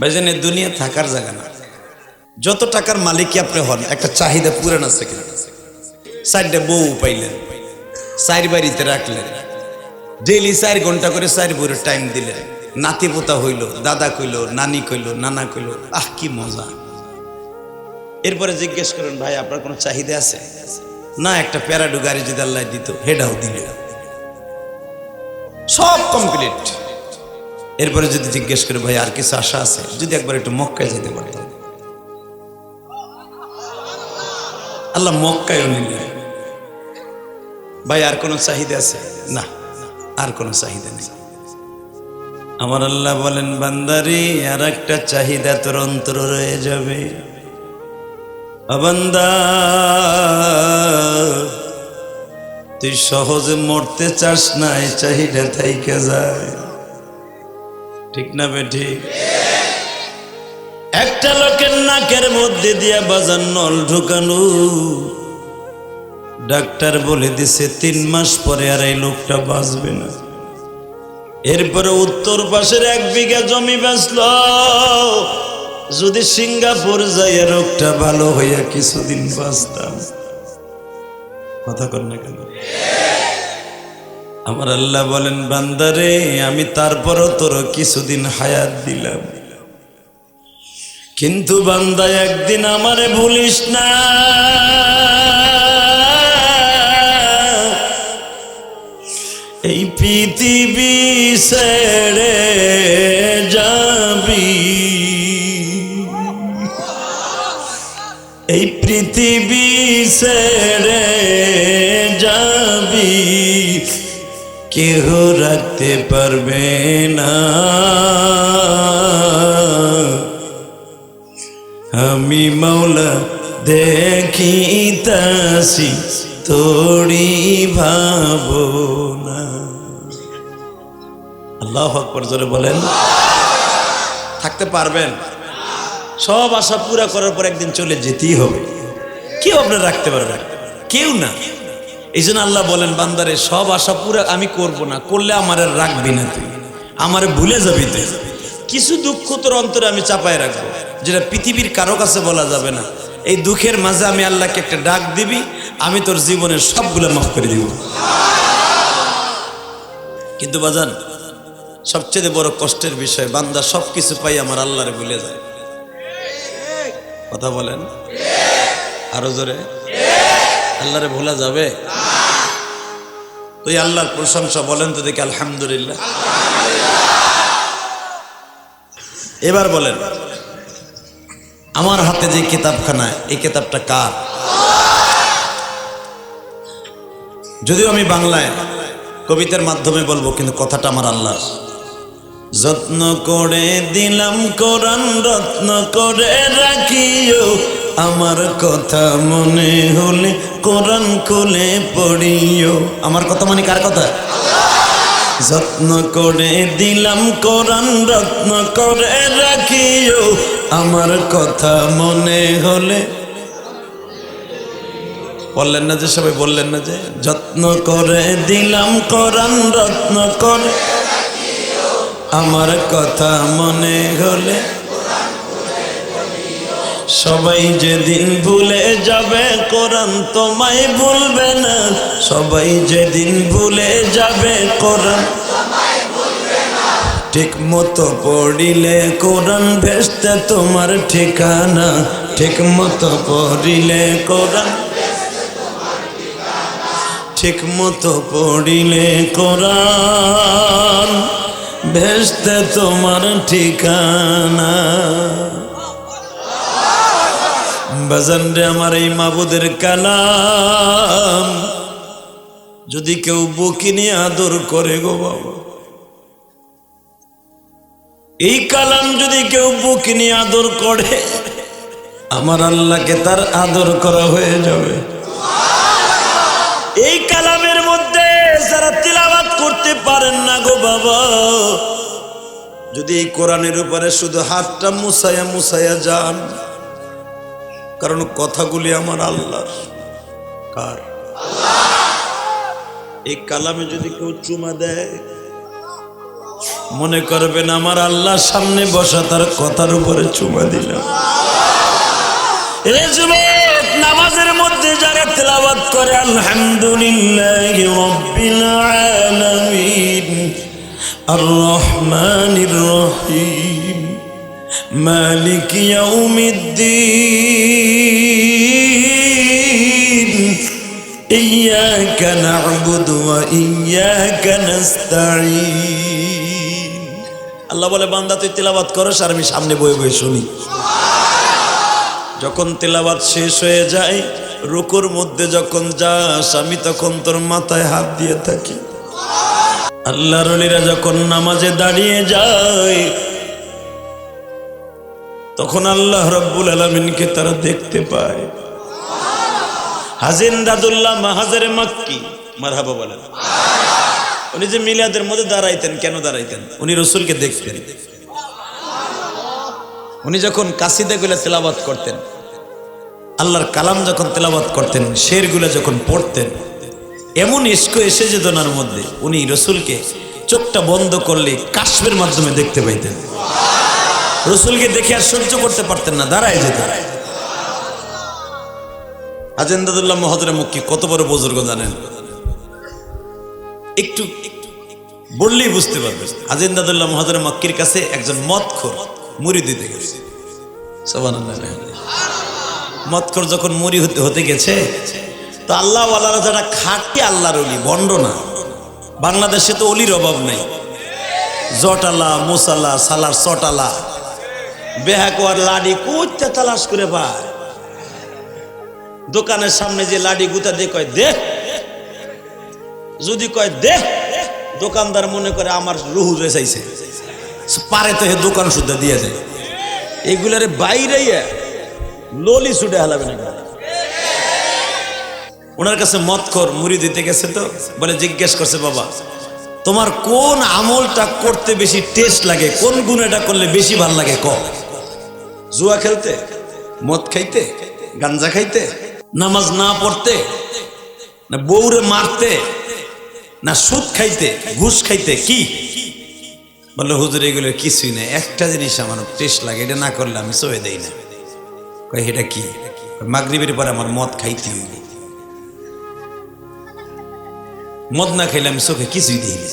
ভাইজান, এই দুনিয়া থাকার জায়গা না। যত টাকার মালিকই আপনি হন, একটা চাহিদা পুরান আছে কিনা? চারটে বউ পাইলেন, চার বাড়িতে রাখলেন, ডেইলি চার ঘণ্টা করে চার বউরের টাইম দিলেন। নাতি পোতা হইল, দাদা কইল, নানি কইল, নানা কইল, আহ, কি মজা। এরপরে জিজ্ঞেস করেন, ভাই, আপনার কোনো চাহিদা আছে? না, একটা প্যারাডু গাড়ি যদি আল্লাহ দিত, হেডাও দিল সব কমপ্লিট এরপরে যদি জিজ্ঞেস করে, ভাই, আর কিছু আশা আছে? যদি একবার একটু মক্কায় যেতে পারে। আল্লাহ মক্কায়ও নিলেন। ভাই, আর কোনো চাহিদা আছে? না, আর কোনো চাহিদা নেই। আমার আল্লাহ বলেন, বান্দারি, আর একটা চাহিদা তোর অন্তর রয়ে যাবে। তুই সহজে মরতে চাস না, এই চাহিদা থাইকে যায় ঠিক না বে ঠিক? একটা লোকের নাকের মধ্যে দিয়া বাজার নল ঢুকানো। ডাক্তার বলে দিছে, তিন মাস পরে আর এই লোকটা বাঁচবে না। এরপরে উত্তর পাশের এক বিঘা জমি বেচল। যদি সিঙ্গাপুর যাই রোগটা ভালো হইয়া কিছুদিন বাঁচতাম। কথা কর না কেন? আমার আল্লাহ বলেন, বান্দারে, আমি তারপরও তোর কিছুদিন হায়াত দিলাম। কিন্তু বান্দা একদিন আমারে ভুলিস না। এই পৃথিবী ছেড়ে যাবি। এই পৃথিবী ছেড়ে যাবি। কেহ রাখতে পারবে না। আমি মৌলা মাওলা দেখিতাছি তোড়ি ভাবনা। আল্লাহ আকবর জোরে বলেন। থাকতে পারবেন। সব আশা পুরা করার পর একদিন চলে যেতেই হবে। কেউ আপনার রাখতে পারবে কেউ না। এই জন্য আল্লাহ বলেন, বান্দারে, সব আশা পুরা আমি করব না, করলে আমার আর রাখবি না তুই। আমার ভুলে যাবি তুই। কিছু দুঃখ তোর অন্তরে আমি চাপায় রাখব, যেটা পৃথিবীর কারও কাছে বলা যাবে না। এই দুঃখের মাঝে আমি আল্লাহকে একটা ডাক দিবি, আমি তোর জীবনের সবগুলো মাফ করে দিব। কিন্তু বাজান, সবচেয়ে বড় কষ্টের বিষয়, বান্দা সব কিছু পাই আমার আল্লাহরে ভুলে যায়। কথা বলেন? আরও জোরে? আল্লাহরে ভোলা যাবে? তুই আল্লাহর প্রশংসা বলেন তো দেখি আলহামদুলিল্লাহ। এবার বলেন, আমার হাতে যে কিতাবখানা, এই কিতাবটা কার? যদিও আমি বাংলায় কবিতার মাধ্যমে বলব, কিন্তু কথাটা আমার আল্লাহ যত্ন করে দিলাম কোরআন, রত্ন করে রাখিও আমার কথা মনে হলে কোরআন খুলে পড়িও। আমার কথা মানে কার কথা? যত্ন করে দিলাম কোরআন রত্ন করে রাখিও। আমার কথা মনে হলে বললেন না যে, সবাই বললেন না যে, যত্ন করে দিলাম কোরআন রত্ন করে আমার কথা মনে হলে সবাই যেদিন ভুলে যাবে, কোরআন তোমায় ভুলবে না। সবাই যেদিন ভুলে যাবে, কোরআন ঠিক মতো পড়িলে কোরআন ভেস্তে তোমার ঠিকানা। ঠিক মতো পড়িলে কোরআন ঠিক মতো পড়িলে কোরআন ভেস্তে তোমার ঠিকানা। বাজান রে আমার এই মাবুদের কালাম। যদি কেউ বুকি নিয়ে আদর করে গো বাবা। এই কালাম যদি কেউ বুকি নিয়ে আদর করে, আমার আল্লাহকে তার আদর করা হয়ে যাবে। এই কালামের মধ্যে যারা তিলাবাত করতে পারেন না গো বাবা, যদি এই কোরআনের উপরে শুধু হাতটা মুসায়া মুসায়া যান কারণ কথাগুলি আমার আল্লাহর। কার? এই কালামে যদি কেউ চুমা দেয়, মনে করবেন আমার আল্লাহ সামনে বসা তার কথার উপরে চুমা যুবক, নামাজের মধ্যে যারা তেলাওয়াত করে, আলহামদুলিল্লাহ রব্বিল রহিম। মালিক ইয়াউমিদ্দিন। ইয়াকা না'বুদু ওয়া ইয়াকা নাস্তাঈন। আল্লাহ বলে, বান্দা, তুই তেলাওয়াত করস আর আমি সামনে বয়ে বয়ে শুনি। যখন তেলাওয়াত শেষ হয়ে যায়, রুকুর মধ্যে যখন যাস, আমি তখন তোর মাথায় হাত দিয়ে থাকি। আল্লাহ আল্লাহর যখন নামাজে দাঁড়িয়ে যায় তখন আল্লাহ রব্বুল আলমিনকে তারা দেখতে পায়। হাজিন দাদুল্লাহ মাহাজের মাক্কি, মারহাবা বলেন। উনি যে মিলাদের মধ্যে দাঁড়াইতেন, কেন দাঁড়াইতেন? উনি রসুলকে দেখতেন। উনি যখন কাসিদাগুলা তেলাবাত করতেন, আল্লাহর কালাম যখন তেলাবাত করতেন, শেরগুলা যখন পড়তেন, এমন ইস্ক এসে যেত ওনার মধ্যে, উনি রসুলকে চোখটা বন্ধ করলে কাশ্মের মাধ্যমে দেখতে পাইতেন। রসুলকে দেখে আর সহ্য করতে পারতেন না, দাঁড়ায় যেতেন আজেন্দাদুল্লাহ মহাজরে মুক্কি কত বড় বুজুর্গ জানেন? একটু বললেই বুঝতে পারবে আজেন্দাদুল্লাহ মহাজরে মক্কির কাছে একজন মদ খোর মুড়ি দিতে গেছে। মদখোর যখন মুড়ি হতে হতে গেছে, তো আল্লাহ ওয়ালারা যারা খাটি আল্লাহর অলি, বন্ড না। বাংলাদেশে তো অলির অভাব নেই। জটালা মোসালা, সালার চটালা বেহাকুয়ার লাডি কোথা তালাশ করে পায় দোকানের সামনে যে লাডি গুতা দিয়ে কয়, দে। যদি কয়, দে। দোকানদার মনে করে, আমার রুহু রেসাইছে পারে তো হে দোকান শুদ্ধা দিয়ে যায় এগুলারে বাইরে ললি ছুটে হালাবে না ওনার কাছে মতখর মুড়ি দিতে গেছে তো, বলে জিজ্ঞেস করছে, বাবা, তোমার কোন আমলটা করতে বেশি টেস্ট লাগে? কোন গুণ এটা করলে বেশি ভালো লাগে? ক। জুয়া খেলতে, মদ খাইতে, গাঞ্জা খাইতে, নামাজ না পড়তে, না বউরে মারতে, না সুদ খাইতে, ঘুষ খাইতে, কি? বলল হুজুর, এগুলো কিছুই না একটা জিনিস আমার টেস্ট লাগে, এটা না করলে আমি সয়ে দেই না। কয়, এটা কি? মাগরিবের পরে আমার মদ খাইতে মদ না খাইলে আমি চোখে কিছুই দিই না।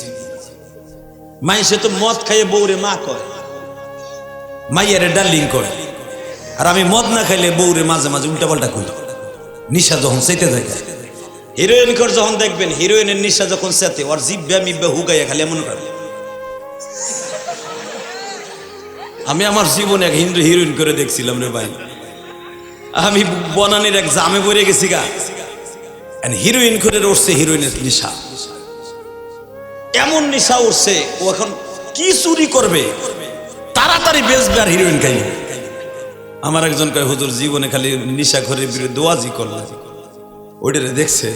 মাইসে তো মদ খাইয়ে বউরে মা কয়, মাইয়ারে ডার্লিং কয়। আর আমি মদ না খাইলে বউরে মাঝে মাঝে উল্টা পাল্টা করি নিশা যখন চেতে থাকে হিরোইন কর যখন দেখবেন, হিরোইনের নিশা যখন চেতে ওর জিব্বা মিব্বা হুগাইয়া খালি এমন করে। আমি আমার জীবনে এক হিন্দু হিরোইন করে দেখছিলাম রে ভাই। আমি বনানির এক জামে পড়ে গেছি গা। হিরোইন করে উঠছে হিরোইনের নিশা। এমন নিশা উঠছে ও এখন কি চুরি করবে? তাড়াতাড়ি বেচবে আর হিরোইন খাইবে। আমার একজন কয়, হুজুর, জীবনে খালি নিশা ঘরের বিরুদ্ধে দোয়াজি করলাম ওইটারে দেখছে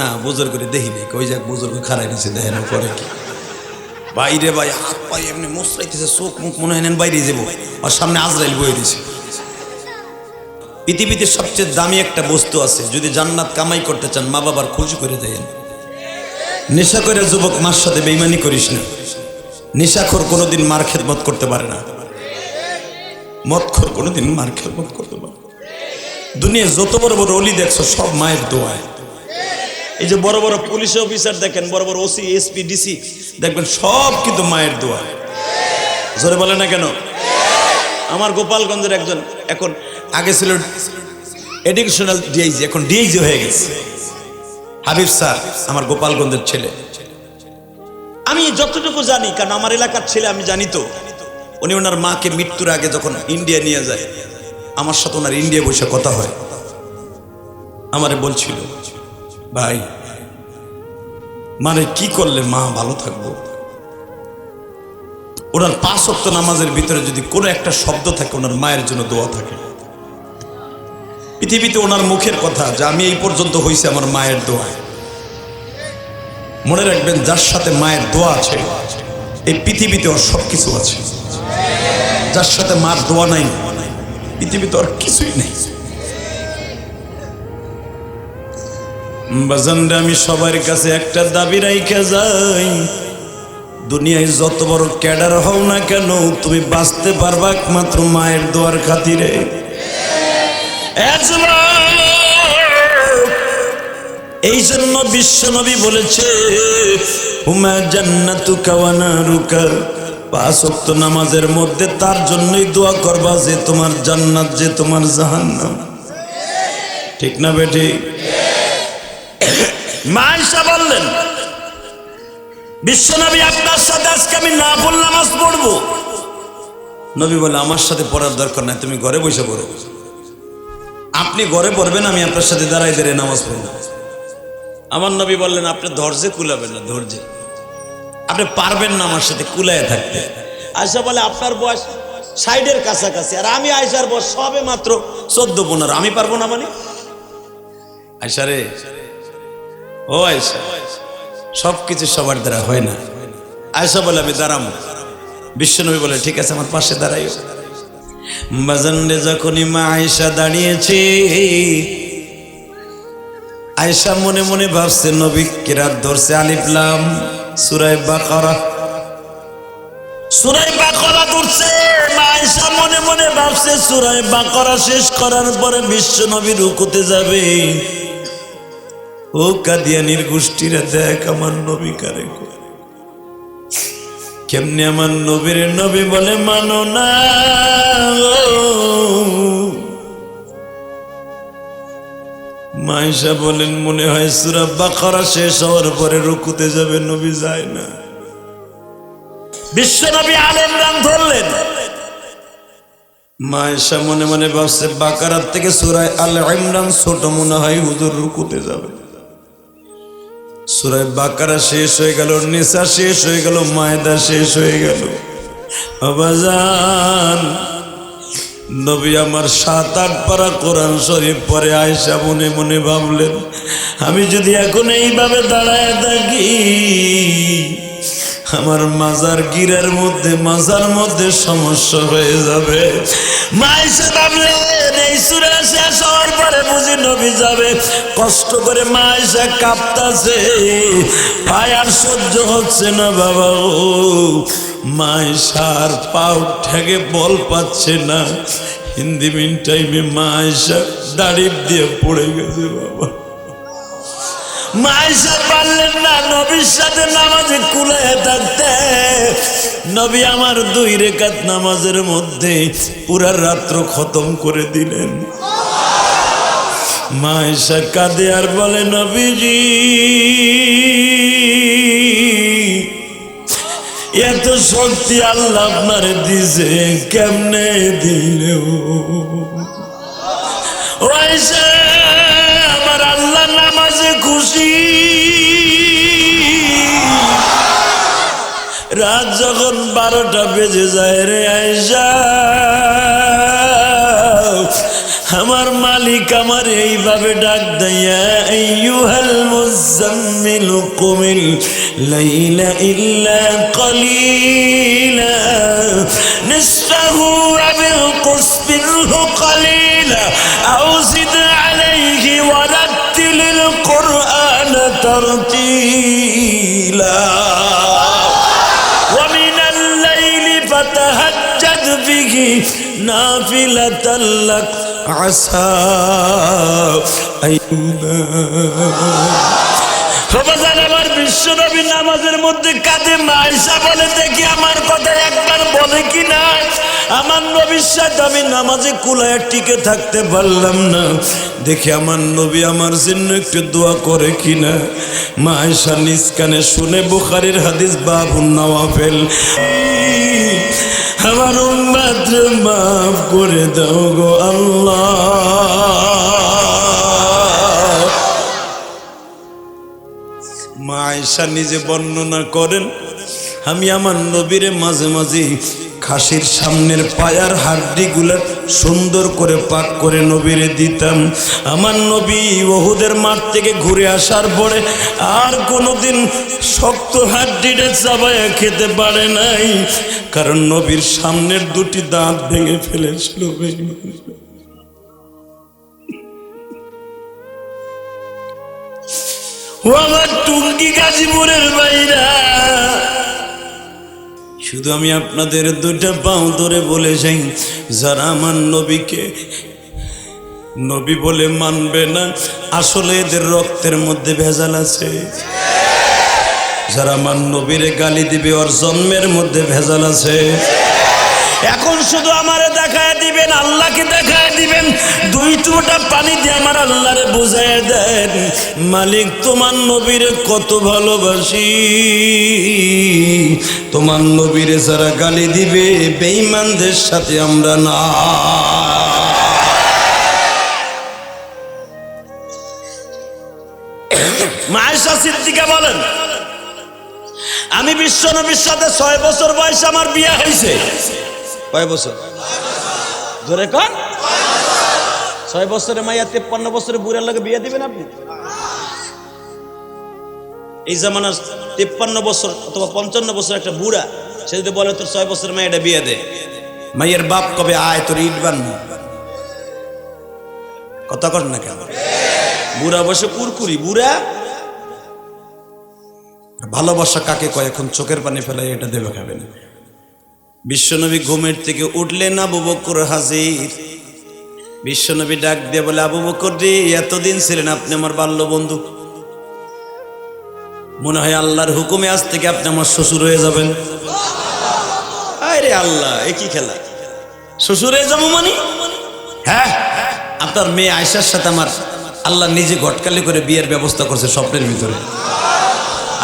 না বোজর করে দেখি নাই। ওই যাক বোজর খারাই নিছে, দেখেন পরে কি। বাইরে ভাই, হাত পাই এমনি মুসরাইতেছে, চোখ মুখ মনে হয় বাইরে যাব, আর সামনে আজরাইল বয়ে দিছে পৃথিবীতে সবচেয়ে দামি একটা বস্তু আছে, যদি জান্নাত কামাই করতে চান মা বাবার খোঁজ করে দেন। নেশা করে যুবক মার সাথে বেইমানি করিস না। নেশাখোর কোনোদিন মার খেদমত করতে পারে না। মদখোর কোনোদিন মার খেদমত করতে পারে না। দুনিয়া যত বড় বড় অলি দেখছ, সব মায়ের দোয়ায়। এই যে বড় বড় পুলিশ অফিসার দেখেন, বড় বড় ওসি, এসপি, ডিসি, দেখবেন সব কিন্তু মায়ের দোয়া জোরে বলে না কেন? আমার গোপালগঞ্জের একজন এখন আগে ছিল এডুকেশনাল ডিআইজি, এখন ডিআইজি হয়ে গেছে। হাবিব স্যার, আমার গোপালগঞ্জের ছেলে। আমি যতটুকু জানি, কারণ আমার এলাকার ছেলে, আমি জানি তো। উনি ওনার মাকে মৃত্যুর আগে যখন ইন্ডিয়া নিয়ে যায়, আমার সাথে ওনার ইন্ডিয়া বসে কথা হয়। আমারে বলছিল, ভাই মানে কি করলে মা ভালো থাকব? ওনার পাঁচ অক্ত নামাজের ভিতরে যদি কোনো একটা শব্দ থাকে, ওনার মায়ের জন্য দোয়া থাকে। পৃথিবীতে ওনার মুখের কথা, যে আমি এই পর্যন্ত হয়েছে আমার মায়ের দোয়ায়। মনে রাখবেন, যার সাথে মায়ের দোয়া আছে, এই পৃথিবীতে ওর সব কিছু আছে। যার সাথে মার দোয়া নাই, পৃথিবীতে ওর কিছুই নেই। বাজানরা আমি সবার কাছে একটা দাবি রাইখা যাই, দুনিয়ায় যত বড় ক্যাডার হও না কেন, তুমি বাঁচতে পারবা একমাত্র মায়ের দোয়ার খাতিরে। এই জন্য বিশ্বনবী বলেছে, হুমা জান্নাতু কাওয়ানা রুকা পাঁচ নামাজের মধ্যে তার জন্যই দোয়া করবা যে তোমার জান্নাত, যে তোমার জাহান্নাম। ঠিক না বেটি? মাইশা বললেন, বিশ্বনবী, আপনার সাথে আজকে আমি না পড়লে নামাজ পড়ব। নবী বলে, আমার সাথে পড়ার দরকার নাই, তুমি ঘরে বসে পড়ো। আপনি ঘরে পড়বেন, আমি আপনার সাথে দাঁড়াই দাঁড়িয়ে নামাজ পড়ব। আমার নবী বললেন, আপনি ধৈর্যে কুলাবেন না, ধৈর্যে। আপনি পারবেন না আমার সাথে কুলায় থাকতে। আয়সা বলে, আপনার বয়স সাইডের কাছাকাছি, আর আমি আয়সার বয়স সবে মাত্র চোদ্দ, পনেরো। আমি পারব না মানে? আয়সা রে, ও আয়সা সব কিছু সবার দ্বারা হয় না। আয়সা বলে, আমি দাঁড়াবো। বিশ্বনবী বলে, ঠিক আছে, আমার পাশে দাঁড়াইও। বাজানরে যখনই মা আয়সা দাঁড়িয়েছে আয়সা মনে মনে ভাবছে, নবী কেরাত ধরছে আলিফলাম সুরাই বাকারা। সুরাই বাকরা ধরছে মা আয়সা মনে মনে ভাবছে সুরাই বাকরা শেষ করার পরে বিশ্ব নবী রুকুতে যাবে। ও কাদিয়ানির গোষ্ঠীরা দেখ আমার নবী করে। কেমনি আমার নবীর নবী বলে মানো না মাইশা বলেন, মনে হয় সুরা বাকরা শেষ হওয়ার পরে রুকুতে যাবে, নবী যায় না। বিশ্ব নবী আল ইমরান ধরলেন। মায়েশা মনে মনে ভাবছে, বাকারার থেকে সুরায় আল ইমরান ছোট মনে হয় হুজুর রুকুতে যাবে। সুরায় বাকারা শেষ হয়ে গেল নিসা শেষ হয়ে গেল, মায়দা শেষ হয়ে গেল। আবাজান নবী আমার সাত, আট পারা কোরআন শরীফ পরে আয়সা মনে মনে ভাবলেন, আমি যদি এখন এইভাবে দাঁড়ায় থাকি, আমার মাজার গিরার মধ্যে, মাজার মধ্যে সমস্যা হয়ে যাবে। যাবে। কষ্ট করে মাইসা কাঁপতাছে পায়ার সহ্য না বাবা ও মাইসার পাও ঠেকে বল পাচ্ছে না। হিন্দি মিন টাইমে মাইসা দাড়ি দিয়ে পড়ে গেছে বাবা। মাইসা পারলেন না, নবীর সাথে নামাজে কুলায় থাকতে। নবী আমার দুই রেখাত নামাজের মধ্যে পুরা রাত্র খতম করে দিলেন। মাইসা কাঁদে আর বলে, নবীজি এত শক্তি আল্লাহ আপনার দিছে কেমনে দিলে আমার আল্লাহ নামাজে খুশি। রাত যখন বারোটা বেজে যায় রে আয়সা আমার মালিক আমার এইভাবে ডাক দেয়া আইয়ুহাল মুজাম্মিল কুমিল লাইলা ইল্লা কলিলা নিসফাহু আও ইনকুস মিনহু কলিলা আও জিদ আলাইহি ওয়ারাত্তিলিল কুরআন তারতিলা ومن الليل فتهجد به نافلة لك আসা রোবাজান আমার বিশ্বনবী নামাজের মধ্যে কাঁদে মাইসা বলে, দেখি আমার কথা একবার বলে কি না? আমার নবীর সাথে আমি নামাজে কুলায় টিকে থাকতে পারলাম না। দেখি আমার নবী আমার জন্য একটু দোয়া করে কি না? আয়সা নিজ কানে শুনে বুখারের হাদিস বাবুন নওয়াফেল। আমার মাত্র মাফ করে দাও গো আল্লাহ। মা নিজে বর্ণনা করেন, আমি আমার নবীরে মাঝে মাঝে খাসির সামনের পায়ার হাড্ডিগুলো সুন্দর করে পাক করে নবীরে দিতাম। আমার নবী ওহুদের মাঠ থেকে ঘুরে আসার পরে আর কোনোদিন শক্ত হাড্ডিটা চাবায়া খেতে পারে নাই। কারণ নবীর সামনের দুটি দাঁত ভেঙে ফেলেছিল। ও আমার টুঙ্গি গাজীপুরের বাইরা শুধু আমি আপনাদের দুইটা পাও ধরে বলে যাই, যারা আমার নবীকে নবী বলে মানবে না, আসলে এদের রক্তের মধ্যে ভেজাল আছে। যারা আমার নবীরে গালি দিবে, ওর জন্মের মধ্যে ভেজাল আছে। এখন শুধু আমারে দেখায় দিবেন, আল্লাহকে দেখায় দুই টুটা পানি দিয়ে আমার আল্লাহরে বুঝায় দেন, মালিক তোমার নবীরে কত ভালোবাসি। তোমার নবীরে যারা গালি দিবে, বেঈমানদের সাথে আমরা না। মায়েশা সিদ্দিকা বলেন, আমি বিশ্ব নবীর সাথে ছয় বছর বয়সে আমার বিয়ে হয়েছে। কয় বছর? ধরে কন। ছয় বছরে মাইয়া তেপ্পান্ন বছরে বুড়ার লাগে বিয়ে দিবেন আপনি? এই জামানার তেপ্পান্ন বছর অথবা পঞ্চান্ন বছর একটা বুড়া, সে যদি বলে তোর ছয় বছরের মাইয়াটা বিয়ে দে। মাইয়ের বাপ কবে আয়, তোর ইট বান কথা কর না কেন? বুড়া বসে কুরকুরি, বুড়া। ভালোবাসা কাকে কয়? এখন চোখের পানি ফেলাই এটা দেবে খাবেন বিশ্বনবী ঘুমের থেকে উঠলেন আবু বকর হাজির। বিশ্বনবী ডাক দিয়ে বলে, আবু বকর রে, এতদিন ছিলেন আপনি আমার বাল্য বন্ধু মনে হয় আল্লাহর হুকুমে আজ থেকে আপনি আমার শ্বশুর হয়ে যাবেন। আরে আল্লাহ, এ কি খেলা? শ্বশুর হয়ে যাব মানে? হ্যাঁ আপনার মেয়ে আয়সার সাথে আমার আল্লাহ নিজে ঘটকালি করে বিয়ের ব্যবস্থা করছে স্বপ্নের ভিতরে।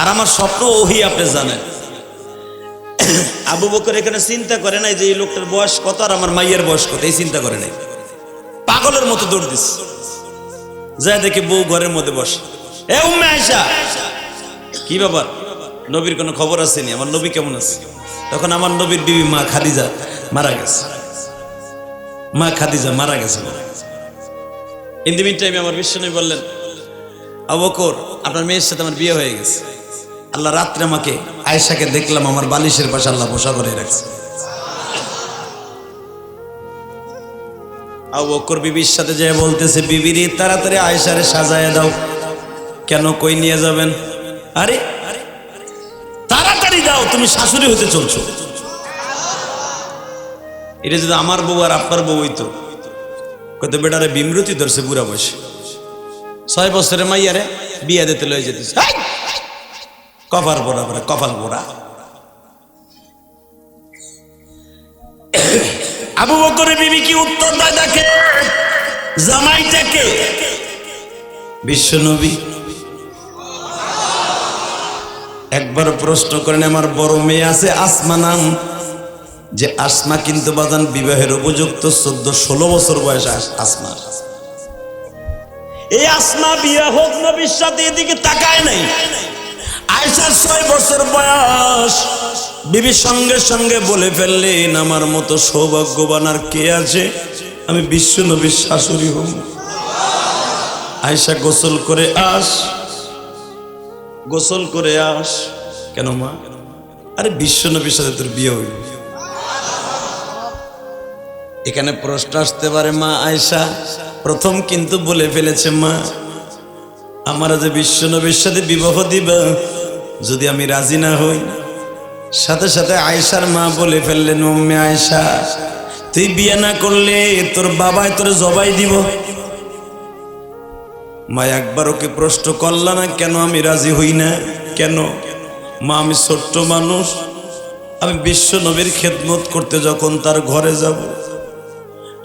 আর আমার স্বপ্ন ওহি, আপনি জানেন। আবু বকর এখানে চিন্তা করে নাই যে এই লোকটার বয়স কত আর আমার মাইয়ের বয়স কত, এই চিন্তা করে নাই। পাগলের মতো দৌড় দিস। যা দেখে বউ ঘরের মধ্যে বসে। এ উম্মে আয়সা কি ব্যাপার? নবীর কোনো খবর আসেনি আমার নবী কেমন আছে? তখন আমার নবীর বিবি মা খাদিজা মারা গেছে। মা খাদিজা মারা গেছে। ইন দি টাইমে আমার বিশ্বনবী বললেন অবকর আপনার মেয়ের সাথে আমার বিয়ে হয়ে গেছে। আল্লাহ রাত্রে আমাকে আয়েশাকে দেখলাম আমার বালিশের পাশে আল্লাহ বসা করে রাখছে। অবকর বিবির সাথে যে বলতেছে বিবিরি তাড়াতাড়ি আয়েশারে সাজায় দাও। কেন কই নিয়ে যাবেন? আরে, তাড়াতাড়ি দাও, তুমি শাশুড়ি হতে চলছো। এটা যদি আমার বউ আর আপনার বউ হইতো কত বেটারে বিমৃতি ধরছে বুড়া বসে ছয় বছরের মাইয়ারে বিয়া দিতে লয়ে হেই! কপাল পোড়া করে কপাল পোড়া। আবু বকরের বিবি কি উত্তর দেয় দেখে? জামাইটাকে। বিশ্ব নবী একবার প্রশ্ন করেন, আমার বড় মেয়ে আছে আসমা নাম? যে আসমা কিন্তু বাজান বিবাহের উপযুক্ত চোদ্দ ষোলো বছর বয়স আসমা। এই আসমা বিয়ে হোক নবীর সাথে এদিকে তাকায় নাই। আয়সার ছয় বছর বয়স। বিবি সঙ্গে সঙ্গে বলে ফেললেন, আমার মতো সৌভাগ্যবান আর কে আছে? আমি বিশ্ব নবীর শাশুড়ি হব। আয়সা গোসল করে আস। গোসল করে আস। কেন মা? আরে বিশ্ব নবীর সাথে তোর বিয়ে হইল। এখানে প্রশ্ন আসতে পারে মা আয়সা প্রথম কিন্তু বলে ফেলেছে মা, আমার যে বিশ্ব নবীর সাথে বিবাহ দিবা, যদি আমি রাজি না হই সাথে সাথে আয়সার মা বলে ফেললেন মম্মে আয়সা তুই বিয়ে না করলে তোর বাবায় তোর জবাই দিব। মা একবার ওকে প্রশ্ন করলা না, কেন আমি রাজি হই না? কেন? মা, আমি ছোট্ট মানুষ। আমি বিশ্ব নবীর খেদমত করতে যখন তার ঘরে যাব,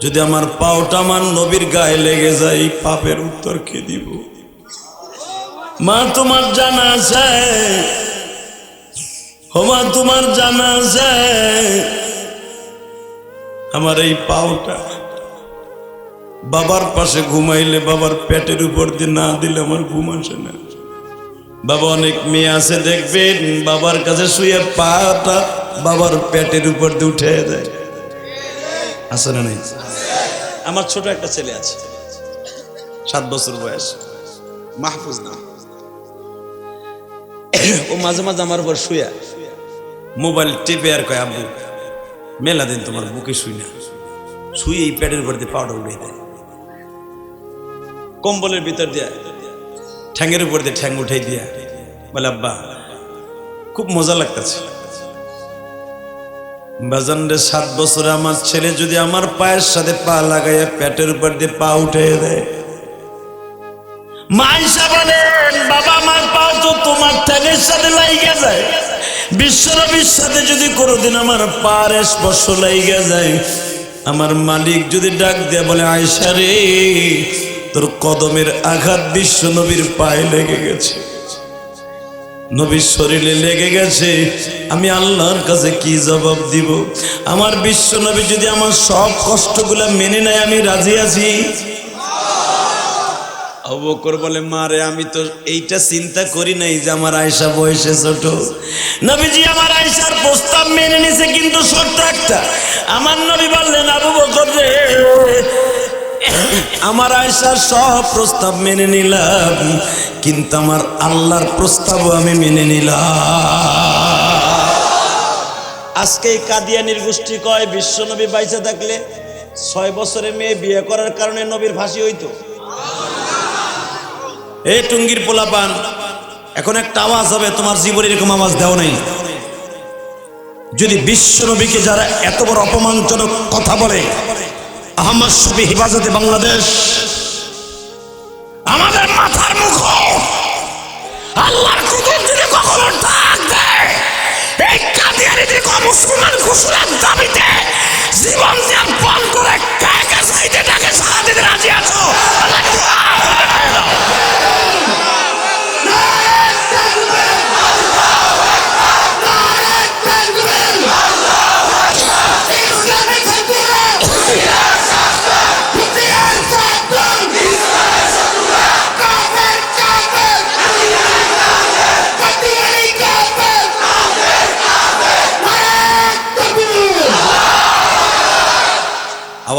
যদি আমার পাওটা আমার নবীর গায়ে লেগে যায়, পাপের উত্তর কে দিব? মা, তোমার জানা আছে ও মা তোমার জানা যায় আমার এই পাওটা। বাবার পাশে ঘুমাইলে বাবার পেটের উপর দিয়ে না দিলে আমার ঘুম আসে না। বাবা, অনেক মেয়ে আছে, দেখবেন, বাবার কাছে শুয়ে পাটা বাবার পেটের উপর দিয়ে উঠে দেয় আছে না নেই? আমার ছোট একটা ছেলে আছে, সাত বছর বয়স। মাহফুজ না। ও মাঝে মাঝে আমার উপর শুয়া। মোবাইল টিপে আর কয়, আব্বু, মেলা দিন তোমার বুকে শুই না। শুয়ে এই প্যাডের উপর দিয়ে পাউডার উড়িয়ে দেয়। কম্বলের ভিতর দিয়া, ঠ্যাঙের উপর দিয়ে ঠ্যাং উঠাই দিয়া বলে, আব্বা, খুব মজা লাগতেছে। বাজান রে সাত বছরে আমার ছেলে যদি আমার পায়ের সাথে পা লাগাইয়া পেটের উপর দিয়ে পা উঠে দেয়। মাইসা বলেন বাবা আমার পাও তো তোমার ঠ্যাঙের সাথে লাইগা যায়। বিশ্বনবীর সাথে যদি কোনোদিন আমার পার স্পর্শ লাইগা যায়, আমার মালিক যদি ডাক দেয়া বলে আয়সা রে, তোর কদমের আঘাত বিশ্বনবীর পায়ে লেগে গেছে। নবীর শরীরে লেগে গেছে। আমি আল্লাহর কাছে কি জবাব দিব? আমার বিশ্ব নবী যদি আমার সব কষ্টগুলা মেনে নেয়, আমি রাজি আছি। অবকর বলে, মারে, আমি তো এইটা চিন্তা করি নাই যে আমার আয়সা বয়সে ছোট। নবীজি আমার আয়সার প্রস্তাব মেনে নিছে, কিন্তু শর্ত একটা। আমার নবী বললেন, আবু বকর রে, আমার আয়সার সব প্রস্তাব মেনে নিলাম, কিন্তু আমার আল্লাহর প্রস্তাবও আমি মেনে নিলাম। আজকে এই কাদিয়ানির গোষ্ঠী কয় বিশ্বনবী বাইচে থাকলে ছয় বছরে মেয়ে বিয়ে করার কারণে নবীর ফাঁসি হইতো। এই টুঙ্গির পোলাপান, এখন একটা আওয়াজ হবে, তোমার জীবনে এরকম আওয়াজ দেও নাই। যদি বিশ্বনবীকে যারা এত বড় অপমানজনক কথা বলে, আহমদ শফি হেফাজতে বাংলাদেশ, আমাদের মাথার মুখ আল্লাহর কুতুব যদি কখনো ডাক দেয়, এই কাদিয়ানি দিকে মুসলমান ঘোষণার দাবিতে জীবন ত্যাগ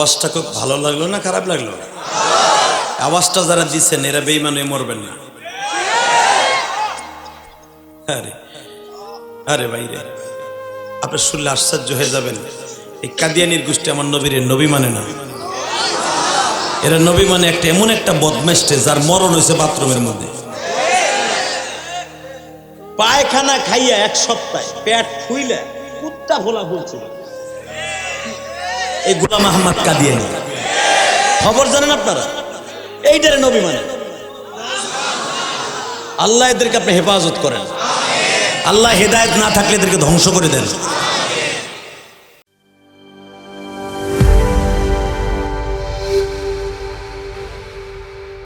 আওয়াজটা খুব ভালো লাগল না খারাপ লাগল? আওয়াজটা যারা দিচ্ছেন এরা বেইমান মরবেন না। আরে আরে আপনি শুনলে আশ্চর্য হয়ে যাবেন। এই কাদিয়ানির গোষ্ঠী আমার নবীর নবী মানে না। এরা নবী মানে একটা এমন একটা বদমেস্টে যার মরণ হয়েছে বাথরুমের মধ্যে। পায়খানা খাইয়া এক সপ্তাহে পেট ফুইলে কুত্তা ভোলা ফুলছিল এই গুলাম আহমদ কাদিয়ানি। খবর জানেন আপনারা? এইটারে নবী মানে। আল্লাহ এদেরকে আপনি হেফাজত করেন। আল্লাহ হেদায়ত না থাকলে এদেরকে ধ্বংস করে দেন।